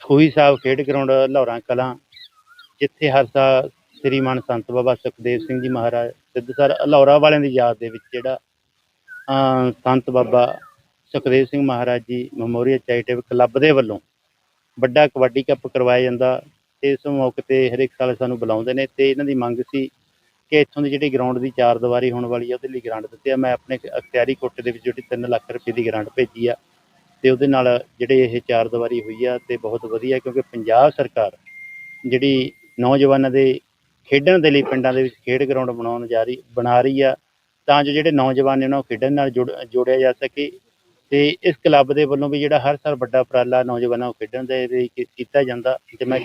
ਖੂਹੀ ਸਾਹਿਬ ਖੇਡ ਗਰਾਊਂਡ ਲਾਹੌਰਾਂ ਕਲਾਂ, ਜਿੱਥੇ ਹਰ ਸਾਲ ਸ੍ਰੀ ਮਾਨ ਸੰਤ ਬਾਬਾ ਸੁਖਦੇਵ ਸਿੰਘ ਜੀ ਮਹਾਰਾਜ ਸਿੱਧਸਰ ਲਾਹੌਰਾ ਵਾਲਿਆਂ ਦੀ ਯਾਦ ਦੇ ਵਿੱਚ ਜਿਹੜਾ ਸੰਤ ਬਾਬਾ Sukhdev Singh Maharaj ji memorial charitable club ਦੇ ਵੱਲੋਂ ਵੱਡਾ ਕਬੱਡੀ ਕੱਪ ਕਰਵਾਇਆ ਜਾਂਦਾ। ਤੇ ਇਸ ਮੌਕੇ ਤੇ ਹਰੇਕ ਸਾਲ ਸਾਨੂੰ ਬੁਲਾਉਂਦੇ ਨੇ ਤੇ ਇਹਨਾਂ ਦੀ ਮੰਗ ਸੀ ਕਿ ਇੱਥੋਂ ਦੀ ਜਿਹੜੀ ਗਰਾਊਂਡ ਦੀ ਚਾਰ ਦੀਵਾਰੀ ਹੋਣ ਵਾਲੀ ਆ, ਉਹਦੇ ਲਈ ਗ੍ਰਾਂਟ ਦਿੱਤੀ ਆ। ਮੈਂ ਆਪਣੇ ਅਖਤਿਆਰੀ ਕੋਟੇ ਦੇ ਵਿੱਚ ਜਿਹੜੀ 3 ਲੱਖ ਰੁਪਏ ਦੀ ਗ੍ਰਾਂਟ ਭੇਜੀ ਆ। ਤੇ ਉਹਦੇ ਨਾਲ ਜਿਹੜੇ ਇਹ ਚਾਰ ਦੀਵਾਰੀ ਹੋਈ ਆ ਤੇ ਬਹੁਤ ਵਧੀਆ ਕਿਉਂਕਿ ਪੰਜਾਬ ਸਰਕਾਰ ਜਿਹੜੀ ਨੌਜਵਾਨਾਂ ਦੇ ਖੇਡਣ ਦੇ ਲਈ ਪਿੰਡਾਂ ਦੇ ਵਿੱਚ ਖੇਡ ਗਰਾਊਂਡ ਬਣਾਉਣ ਜਾ ਰਹੀ ਬਣਾ ਰਹੀ ਆ ਤਾਂ ਜੋ ਜਿਹੜੇ ਨੌਜਵਾਨ ਨੇ ਉਹਨਾਂ ਨੂੰ ਖੇਡਣ ਨਾਲ ਜੁੜ ਜੋੜਿਆ ਜਾ ਸਕੇ। ਤੇ ਇਸ ਕਲੱਬ ਦੇ ਵੱਲੋਂ ਵੀ ਜਿਹੜਾ ਹਰ ਸਾਲ ਵੱਡਾ ਉਪਰਾਲਾ ਨੌਜਵਾਨਾਂ ਨੂੰ ਖੇਡਣ ਦੇ ਲਈ ਕੀਤਾ ਜਾਂਦਾ ਤੇ ਮੈਂ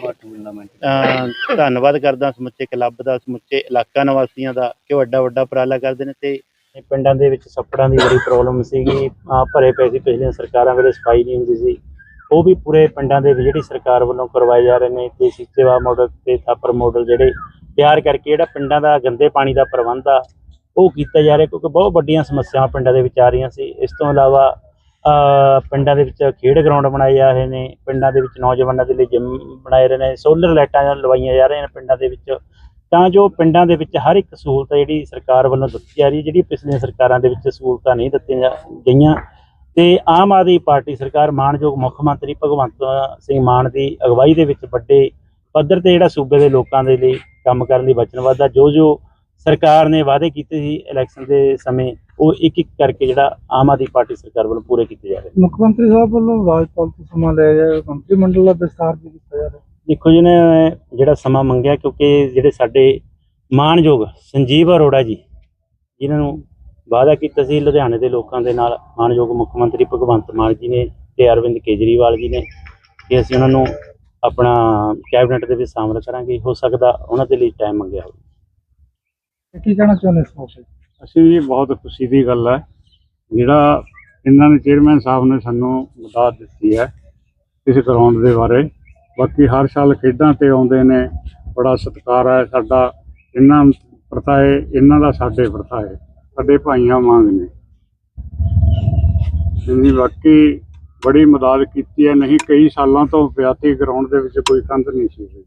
ਧੰਨਵਾਦ ਕਰਦਾ ਸਮੁੱਚੇ ਕਲੱਬ ਦਾ ਸਮੁੱਚੇ ਇਲਾਕਾ ਨਿਵਾਸੀਆਂ ਦਾ ਕਿ ਵੱਡਾ ਵੱਡਾ ਉਪਰਾਲਾ ਕਰਦੇ ਨੇ ਤੇ ਪਿੰਡਾਂ ਦੇ ਵਿੱਚ ਛੱਪੜਾਂ ਦੀ ਬੜੀ ਪ੍ਰੋਬਲਮ ਸੀਗੀ। ਅਹ ਭਰੇ ਪਏ ਸੀ ਪਿਛਲੀਆਂ ਸਰਕਾਰਾਂ ਵੇਲੇ, ਸਫ਼ਾਈ ਨਹੀਂ ਹੁੰਦੀ ਸੀ। ਉਹ ਵੀ ਪੂਰੇ ਪਿੰਡਾਂ ਦੇ ਵਿੱਚ ਜਿਹੜੀ ਸਰਕਾਰ ਵੱਲੋਂ ਕਰਵਾਏ ਜਾ ਰਹੇ ਨੇ ਤੇ ਸਿੱਚੇਵਾ ਮਾਡਲ ਤੇ ਥਾਪਰ ਮਾਡਲ ਜਿਹੜੇ, ਤਿਆਰ ਕਰਕੇ ਜਿਹੜਾ ਪਿੰਡਾਂ ਦਾ ਗੰਦੇ ਪਾਣੀ ਦਾ ਪ੍ਰਬੰਧ ਆ, ਉਹ ਕੀਤਾ ਜਾ ਰਿਹਾ ਕਿਉਂਕਿ ਬਹੁਤ ਵੱਡੀਆਂ ਸਮੱਸਿਆਵਾਂ ਪਿੰਡਾਂ ਦੇ ਵਿੱਚ ਆ ਰਹੀਆਂ ਸੀ। ਇਸ ਤੋਂ ਇਲਾਵਾ ਪਿੰਡਾਂ ਦੇ ਵਿੱਚ ਖੇਡ ਗਰਾਊਂਡ ਬਣਾਏ ਜਾ ਰਹੇ ਨੇ। ਪਿੰਡਾਂ ਦੇ ਵਿੱਚ ਨੌਜਵਾਨਾਂ ਦੇ ਲਈ ਜਿਮ ਬਣਾਏ ਰਹੇ ਨੇ। ਸੋਲਰ ਲਾਈਟਾਂ ਲਵਾਈਆਂ ਜਾ ਰਹੀਆਂ ਨੇ ਪਿੰਡਾਂ ਦੇ ਵਿੱਚ। ਤਾਂ ਜੋ ਪਿੰਡਾਂ ਦੇ ਵਿੱਚ ਹਰ ਇੱਕ ਸਹੂਲਤ ਜਿਹੜੀ ਸਰਕਾਰ ਵੱਲੋਂ ਦਿੱਤੀ ਜਾ ਰਹੀ ਹੈ, ਜਿਹੜੀ ਪਿਛਲੀਆਂ ਸਰਕਾਰਾਂ ਦੇ ਵਿੱਚ ਸਹੂਲਤਾਂ ਨਹੀਂ ਦਿੱਤੀਆਂ ਜਾ- ਗਈਆਂ। ਤੇ ਆਮ ਆਦਮੀ ਪਾਰਟੀ ਸਰਕਾਰ ਮਾਨਯੋਗ ਮੁੱਖ ਮੰਤਰੀ ਭਗਵੰਤ ਸਿੰਘ ਮਾਨ ਦੀ ਅਗਵਾਈ ਦੇ ਵਿੱਚ ਵੱਡੇ ਪੱਧਰ ਤੇ ਜਿਹੜਾ ਸੂਬੇ ਦੇ ਲੋਕਾਂ ਦੇ ਲਈ ਕੰਮ ਕਰਨ ਦੀ ਵਚਨਬੱਧ ਆ, ਜੋ ਜੋ ਸਰਕਾਰ ਨੇ ਵਾਅਦੇ ਕੀਤੇ ਸੀ ਇਲੈਕਸ਼ਨ ਦੇ ਸਮੇਂ, ਉਹ ਇੱਕ ਇੱਕ ਕਰਕੇ ਜਿਹੜਾ ਆਮ ਆਦਮੀ ਪਾਰਟੀ ਸਰਕਾਰ ਵੱਲੋਂ ਪੂਰੇ ਕੀਤੇ ਜਾ ਰਹੇ ਮੁੱਖ ਮੰਤਰੀ ਸਾਹਿਬ ਵੱਲੋਂ ਰਾਜਪਾਲ ਤੋਂ ਸਮਾਂ ਲਿਆ ਗਿਆ, ਮੰਤਰੀ ਮੰਡਲ ਦਾ ਵਿਸਤਾਰ ਵੀ ਕੀਤਾ ਜਾ ਰਿਹਾ। ਦੇਖੋ ਜੀ ਨੇ ਜਿਹੜਾ ਸਮਾਂ ਮੰਗਿਆ ਕਿਉਂਕਿ ਜਿਹੜੇ ਸਾਡੇ ਮਾਨਯੋਗ ਸੰਜੀਵ ਅਰੋੜਾ ਜੀ ਜਿਨ੍ਹਾਂ ਨੂੰ ਵਾਅਦਾ ਕੀਤਾ ਸੀ ਲੁਧਿਆਣੇ ਦੇ ਲੋਕਾਂ ਦੇ ਨਾਲ ਮਾਨਯੋਗ ਮੁੱਖ ਮੰਤਰੀ ਭਗਵੰਤ ਮਾਨ ਜੀ ਨੇ ਤੇ ਅਰਵਿੰਦ ਕੇਜਰੀਵਾਲ ਜੀ ਨੇ ਕਿ ਅਸੀਂ ਉਹਨਾਂ ਨੂੰ ਆਪਣਾ ਕੈਬਨਿਟ ਦੇ ਵਿੱਚ ਸ਼ਾਮਲ ਕਰਾਂਗੇ ਹੋ ਸਕਦਾ ਉਹਨਾਂ ਦੇ ਲਈ ਟਾਈਮ ਮੰਗਿਆ ਹੋਵੇ। ਕੀ ਕਹਿਣਾ ਚਾਹੁੰਦੇ ਮੌਕੇ? ਅਸੀਂ ਵੀ ਬਹੁਤ ਖੁਸ਼ੀ ਦੀ ਗੱਲ ਹੈ ਜਿਹੜਾ ਇਹਨਾਂ ਨੇ ਚੇਅਰਮੈਨ ਸਾਹਿਬ ਨੇ ਸਾਨੂੰ ਮਦਦ ਦਿੱਤੀ ਹੈ ਇਸ ਗਰਾਊਂਡ ਦੇ ਬਾਰੇ। ਬਾਕੀ ਹਰ ਸਾਲ ਖੇਡਾਂ ਤੇ ਆਉਂਦੇ ਨੇ ਬੜਾ ਸਤਿਕਾਰ ਹੈ ਸਾਡਾ। ਇਹਨਾਂ ਪ੍ਰਥਾ ਹੈ ਇਹਨਾਂ ਦਾ ਸਾਡੇ ਪ੍ਰਥਾ ਹੈ ਸਾਡੇ ਭਾਈਆਂ ਵਾਂਗ ਨੇ। ਜਿੰਨੀ ਬਾਕੀ ਬੜੀ ਮਦਦ ਕੀਤੀ ਹੈ। ਨਹੀਂ ਕਈ ਸਾਲਾਂ ਤੋਂ ਵਿਆਤੀ ਗਰਾਊਂਡ ਦੇ ਵਿੱਚ ਕੋਈ ਕੰਧ ਨਹੀਂ ਸੀ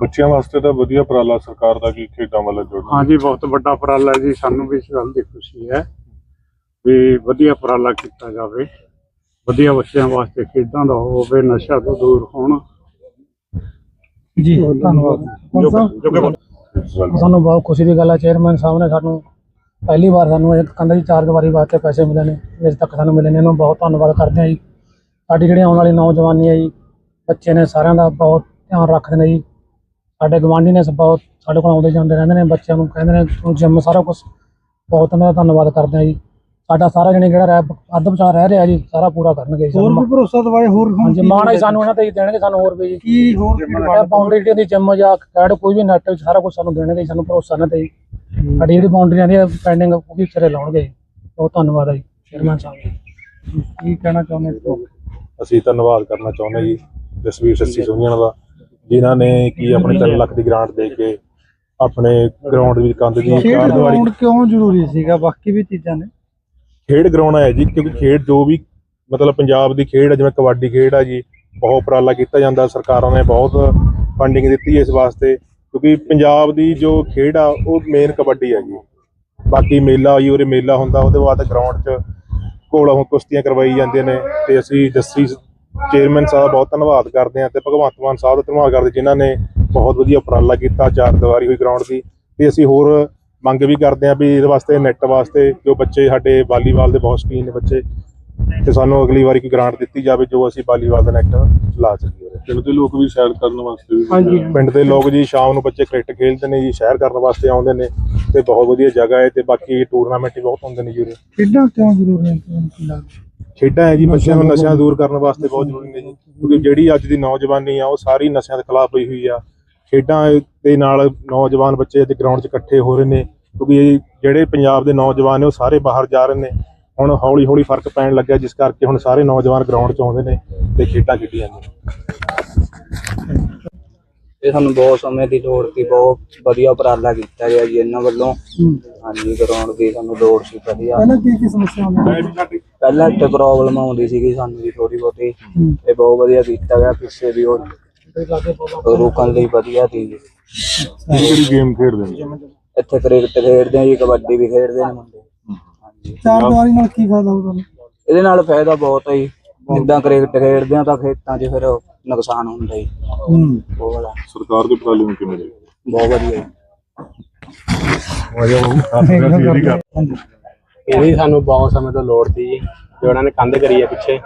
ਬੱਚਿਆਂ ਵਾਸਤੇ ਤਾਂ ਵਧੀਆ ਉਪਰਾਲਾ ਸਰਕਾਰ ਦਾ ਕੀ ਖੇਡਾਂ ਵੱਲ ਜੋੜਨਾ। ਹਾਂਜੀ ਬਹੁਤ ਵੱਡਾ ਉਪਰਾਲਾ ਜੀ। ਸਾਨੂੰ ਵੀ ਇਸ ਗੱਲ ਦੀ ਖੁਸ਼ੀ ਹੈ ਵੀ ਵਧੀਆ ਉਪਰਾਲਾ ਕੀਤਾ ਜਾਵੇ। ਵਧੀਆ ਬੱਚਿਆਂ ਵਾਸਤੇ ਖੇਡਾਂ ਦਾ ਹੋਵੇ ਨਸ਼ਾ ਤੋਂ ਦੂਰ ਹੋਣ। ਜੀ ਧੰਨਵਾਦ। ਸਾਹਿਬ, ਸਾਨੂੰ ਬਹੁਤ ਖੁਸ਼ੀ ਦੀ ਗੱਲ ਹੈ ਚੇਅਰਮੈਨ ਸਾਹਿਬ ਨੇ ਸਾਨੂੰ ਪਹਿਲੀ ਵਾਰ ਸਾਨੂੰ ਇੱਕ ਕੰਧ ਦੀ ਚਾਰ ਦੀਵਾਰੀ ਵਾਸਤੇ ਪੈਸੇ ਮਿਲੇ ਨੇ ਅਜੇ ਤੱਕ ਸਾਨੂੰ ਮਿਲੇ ਨੇ ਇਹਨਾਂ ਨੂੰ ਬਹੁਤ ਧੰਨਵਾਦ ਕਰਦੇ ਹਾਂ ਜੀ। ਸਾਡੀ ਜਿਹੜੀ ਆਉਣ ਵਾਲੀ ਨੌਜਵਾਨੀ ਹੈ ਜੀ ਬੱਚੇ ਨੇ ਸਾਰਿਆਂ ਦਾ ਬਹੁਤ ਧਿਆਨ ਰੱਖਦੇ ਨੇ ਜੀ। ਸਾਡੇ ਗਵਾਂਢੀ ਨੇ ਬਹੁਤ ਸਾਡੇ ਕੋਲ ਆਉਂਦੇ ਜਾਂਦੇ ਰਹਿੰਦੇ ਨੇ ਬੱਚਿਆਂ ਨੂੰ ਕਹਿੰਦੇ ਨੇ ਜਿੰਮ ਸਾਰਾ ਕੁਝ ਬਹੁਤ ਉਹਨਾਂ ਦਾ ਧੰਨਵਾਦ ਕਰਦੇ ਹਾਂ ਜੀ। ਸਾਡਾ ਸਾਰਾ ਜਣੇ ਜਿਹੜਾ ਰਹਿ ਅੱਧ ਵਿਚਾਰ ਰਹਿ ਰਿਹਾ ਜੀ ਸਾਰਾ ਪੂਰਾ ਕਰਨਗੇ ਜੀ ਹੋਰ ਵੀ ਭਰੋਸਾ ਦਵਾਏ ਹੋਰ ਹੁਣ ਹਾਂਜੀ ਕੀ ਮਾਣ ਹੈ ਸਾਨੂੰ ਇਹਨਾਂ ਤੇ ਹੀ ਦੇਣਗੇ ਸਾਨੂੰ ਹੋਰ ਵੀ ਜੀ। ਕੀ ਹੋਰ ਕੀ ਇਹ ਬਾਉਂਡਰੀ ਦੀ ਜਿੰਮ ਜਾਂ ਕੈਡ ਕੋਈ ਵੀ ਨੈਟ ਵਿੱਚ ਸਾਰਾ ਕੁਝ ਸਾਨੂੰ ਦੇਣਗੇ ਜੀ, ਸਾਨੂੰ ਭਰੋਸਾ ਨਾ ਤੇ ਜੀ। ਸਾਡੀ ਜਿਹੜੀ ਬਾਉਂਡਰੀਆਂ ਦੀ ਪੈਂਡਿੰਗ ਉਹ ਵੀ ਸਿਰੇ ਲਾਉਣਗੇ ਜੀ। ਬਹੁਤ ਧੰਨਵਾਦ ਹੈ ਜੀ ਚੇਅਰਮੈਨ ਸਾਹਿਬ ਜੀ ਕੀ ਕਹਿਣਾ ਚਾਹੁੰਦੇ ਹੋ? ਅਸੀਂ ਧੰਨਵਾਦ ਕਰਨਾ ਚਾਹੁੰਦੇ ਜੀ ਜਸਵੀਰ ਸੱਸੀ ਸੋਹਣੀਆਂ ਦਾ ਜਿਨ੍ਹਾਂ ਨੇ ਕੀ ਆਪਣੇ 3 ਲੱਖ ਦੀ ਗ੍ਰਾਂਟ ਦੇ ਕੇ ਆਪਣੇ ਗਰਾਊਂਡ ਦੀ ਕੰਧ ਦੀ ਖੇਡ ਚਾਰ ਦੀਵਾਰੀ ਗਰਾਊਂਡ ਕਿਉਂ ਜ਼ਰੂਰੀ ਸੀਗਾ? ਬਾਕੀ ਵੀ ਚੀਜ਼ਾਂ ਨੇ। ਖੇਡ ਗਰਾਊਂਡ ਹੈ ਜੀ, ਕਿਉਂਕਿ ਖੇਡ ਜੋ ਵੀ ਮਤਲਬ ਪੰਜਾਬ ਦੀ ਖੇਡ ਹੈ, ਜਿਵੇਂ ਕਬੱਡੀ ਖੇਡ ਆ ਜੀ, ਬਹੁਤ ਉਪਰਾਲਾ ਕੀਤਾ ਜਾਂਦਾ, ਸਰਕਾਰਾਂ ਨੇ ਬਹੁਤ ਫੰਡਿੰਗ ਦਿੱਤੀ ਹੈ ਇਸ ਵਾਸਤੇ, ਕਿਉਂਕਿ ਪੰਜਾਬ ਦੀ ਜੋ ਖੇਡ ਆ, ਉਹ ਮੇਨ ਕਬੱਡੀ ਹੈ ਜੀ। ਬਾਕੀ ਮੇਲਾ ਜੀ, ਉਰੇ ਮੇਲਾ ਹੁੰਦਾ, ਉਹਦੇ ਬਾਅਦ ਗਰਾਊਂਡ 'ਚ ਘੋੜਾ ਕੁਸ਼ਤੀਆਂ ਕਰਵਾਈ ਜਾਂਦੀਆਂ ਨੇ, ਤੇ ਅਸੀਂ ਜੱਸੀ ਚੇਅਰਮੈਨ ਸਾਹਿਬ ਬਹੁਤ ਧੰਨਵਾਦ ਕਰਦੇ ਹਾਂ ਤੇ ਭਗਵੰਤ ਮਾਨ ਸਾਹਿਬ ਦਾ ਧੰਨਵਾਦ ਕਰਦੇ ਜਿਨ੍ਹਾਂ ਨੇ ਬਹੁਤ ਵਧੀਆ ਉਪਰਾਲਾ ਕੀਤਾ, ਚਾਰ ਦੀਵਾਰੀ ਹੋਈ ਗਰਾਊਂਡ ਦੀ, ਤੇ ਅਸੀਂ ਹੋਰ ਮੰਗ ਵੀ ਕਰਦੇ ਹਾਂ ਵੀ ਇਹਦੇ ਵਾਸਤੇ ਨੈਟ ਵਾਸਤੇ ਜੋ ਬੱਚੇ ਸਾਡੇ ਵਾਲੀਬਾਲ ਦੇ ਬਹੁਤ ਸ਼ੌਕੀਨ ਨੇ ਬੱਚੇ ਤੇ ਸਾਨੂੰ ਅਗਲੀ ਵਾਰੀ ਕੋਈ ਗ੍ਰਾਂਟ ਦਿੱਤੀ ਜਾਵੇ ਜੋ ਅਸੀਂ ਵਾਲੀਬਾਲ ਦਾ ਨੈਟ ਲਾ ਸਕੀਏ ਪਿੰਡ ਦੇ ਲੋਕ ਵੀ ਸੈਰ ਕਰਨ ਵਾਸਤੇ ਵੀ ਹਾਂਜੀ। ਪਿੰਡ ਦੇ ਲੋਕ ਜੀ ਸ਼ਾਮ ਨੂੰ ਬੱਚੇ ਕ੍ਰਿਕਟ ਖੇਡਦੇ ਨੇ ਜੀ ਸੈਰ ਕਰਨ ਵਾਸਤੇ ਆਉਂਦੇ ਨੇ ਤੇ ਬਹੁਤ ਵਧੀਆ ਜਗ੍ਹਾ ਹੈ ਤੇ ਬਾਕੀ ਟੂਰਨਾਮੈਂਟ ਵੀ ਬਹੁਤ ਹੁੰਦੇ ਨੇ ਜੀ ਉਰੇ। ਖੇਡਾਂ ਕਿਉਂ ਜ਼ਰੂਰੀ ਨੇ ਖੇਡਾਂ ਹੈ ਜੀ ਬੱਚਿਆਂ ਨੂੰ ਨਸ਼ਿਆਂ ਦੂਰ ਕਰਨ ਵਾਸਤੇ ਬਹੁਤ ਜ਼ਰੂਰੀ ਨੇ ਜੀ ਕਿਉਂਕਿ ਜਿਹੜੀ ਅੱਜ ਦੀ ਨੌਜਵਾਨੀ ਆ ਉਹ ਸਾਰੀ ਨਸ਼ਿਆਂ ਦੇ ਖਿਲਾਫ ਹੋਈ ਹੋਈ ਆ। ਖੇਡਾਂ ਦੇ ਨਾਲ ਨੌਜਵਾਨ ਬੱਚੇ ਅੱਜ ਗਰਾਊਂਡ 'ਚ ਇਕੱਠੇ ਹੋ ਰਹੇ ਨੇ ਕਿਉਂਕਿ ਜਿਹੜੇ ਪੰਜਾਬ ਦੇ ਨੌਜਵਾਨ ਨੇ ਉਹ ਸਾਰੇ ਬਾਹਰ ਜਾ ਰਹੇ ਨੇ। ਹੁਣ ਹੌਲੀ ਹੌਲੀ ਫ਼ਰਕ ਪੈਣ ਲੱਗਿਆ ਜਿਸ ਕਰਕੇ ਹੁਣ ਸਾਰੇ ਨੌਜਵਾਨ ਗਰਾਊਂਡ 'ਚ ਆਉਂਦੇ ਨੇ ਤੇ ਖੇਡਾਂ ਖੇਡੀ ਜਾਂਦੇ ਨੇ। ਇਹ ਸਾਨੂੰ ਬਹੁਤ ਸਮੇਂ ਦੀ ਲੋੜ ਸੀ ਬਹੁਤ ਵਧੀਆ ਉਪਰਾਲਾ ਕੀਤਾ ਗਿਆ ਜੀ ਇਹਨਾਂ ਵੱਲੋਂ। ਹਾਂਜੀ ਗਰਾਊਂਡ ਦੀ ਸਾਨੂੰ ਲੋੜ ਸੀ ਵਧੀਆ। ਪਹਿਲਾਂ ਕੀ ਕੀ ਸਮੱਸਿਆ ਆਉਂਦੀਆਂ ਪਹਿਲਾਂ ਇੱਥੇ ਪ੍ਰੋਬਲਮ ਆਉਂਦੀ ਸੀਗੀ ਸਾਨੂੰ ਜੀ ਥੋੜੀ ਬਹੁਤੀ। ਇਹ ਬਹੁਤ ਵਧੀਆ ਕੀਤਾ ਗਿਆ ਪਿੱਛੇ ਵੀ ਉਹ ਰੋਕਣ ਲਈ ਵਧੀਆ ਸੀ। ਜੀ ਕਿਹੜੀ ਗੇਮ ਖੇਡਦੇ ਨੇ? ਇੱਥੇ ਕ੍ਰਿਕਟ ਖੇਡਦੇ ਆ ਜੀ ਕਬੱਡੀ ਵੀ ਖੇਡਦੇ ਨੇ ਮੁੰਡੇ। ਹਾਂਜੀ। ਚਾਰ ਦੀਵਾਰੀ ਨਾਲ ਕੀ ਫਾਇਦਾ ਹੋਊ ਤੁਹਾਨੂੰ? ਇਹਦੇ ਨਾਲ ਫਾਇਦਾ ਬਹੁਤ ਹੈ ਜੀ। ਜਿੱਦਾਂ ਕ੍ਰਿਕਟ ਖੇਡਦੇ ਆ ਤਾਂ ਖੇਤਾਂ 'ਚ ਫਿਰ ਨੁਕਸਾਨ ਹੁੰਦਾ ਜੀ। ਹੂੰ। ਉਹ ਵਾਲਾ। ਸਰਕਾਰ ਦੇ ਉਪਰਾਲੇ ਨੂੰ ਕਿਵੇਂ ਦੇਖਦੇ? ਬਹੁਤ ਵਧੀਆ ਜੀ। ਇਹਦੀ ਸਾਨੂੰ ਬਹੁਤ ਸਮੇਂ ਤੋਂ ਲੋੜ ਸੀ ਜੀ ਜੋ ਉਹਨਾਂ ਨੇ ਕੰਧ ਕਰੀ ਹੈ ਪਿੱਛੇ।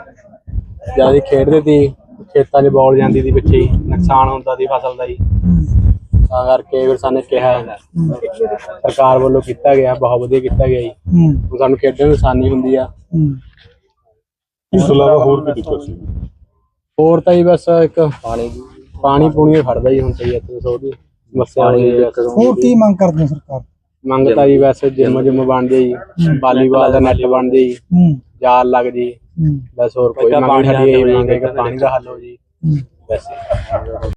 ਜਦ ਅਸੀਂ ਖੇਡਦੇ ਸੀ ਖੇਤਾਂ 'ਚ ਬੋਲ ਜਾਂਦੀ ਸੀ ਪਿੱਛੇ ਹੀ ਨੁਕਸਾਨ ਹੁੰਦਾ ਸੀ ਫਸਲ ਦਾ ਜੀ ਤਾਂ ਕਰਕੇ ਫਿਰ ਸਾਨੂੰ ਕਿਹਾ ਸਰਕਾਰ ਵੱਲੋਂ ਕੀਤਾ ਗਿਆ ਬਹੁਤ ਵਧੀਆ ਕੀਤਾ ਗਿਆ ਜੀ। ਹੂੰ। ਹੁਣ ਸਾਨੂੰ ਖੇਡਣ ਨੂੰ ਆਸਾਨੀ ਹੁੰਦੀ ਆ। ਹੂੰ। ਇਸ ਤੋਂ ਇਲਾਵਾ ਹੋਰ ਕੀ ਦਿੱਕਤ ਸੀ? ਹੋਰ ਤਾਂ ਜੀ ਬਸ ਇੱਕ ਪਾਣੀ ਪਾਣੀ ਪੂਣੀ ਖੜਦਾ ਜੀ ਹੁਣ ਜੀ ਇੱਥੇ ਸੋਧ। ਦੀ ਸਮੱਸਿਆ ਹੋਈ ਹੈ ਬਸ। ਹੋਰ ਕੀ ਮੰਗ ਕਰਦੇ ਹੋ ਸਰਕਾਰ? ਮੰਗ ਤਾਂ ਜੀ ਵੈਸੇ ਜਿੰਮ ਜਿੰਮ ਬਣ ਜੇ। ਜੀ ਵਾਲੀਬਾਲ ਦਾ ਨੈਟ ਬਣ ਜੇ ਜੀ। ਹੂੰ। ਜਾਲ ਲੱਗ ਜੀ ਬਸ ਹੋਰ ਕੋਈ ਮੰਗ ਨਹੀਂ ਸਾਡੀ ਇਹ ਮੰਗ ਹੈ ਕਿ ਪਾਣੀ ਦਾ ਹੱਲ ਹੋ ਜੀ। ਵੈਸੇ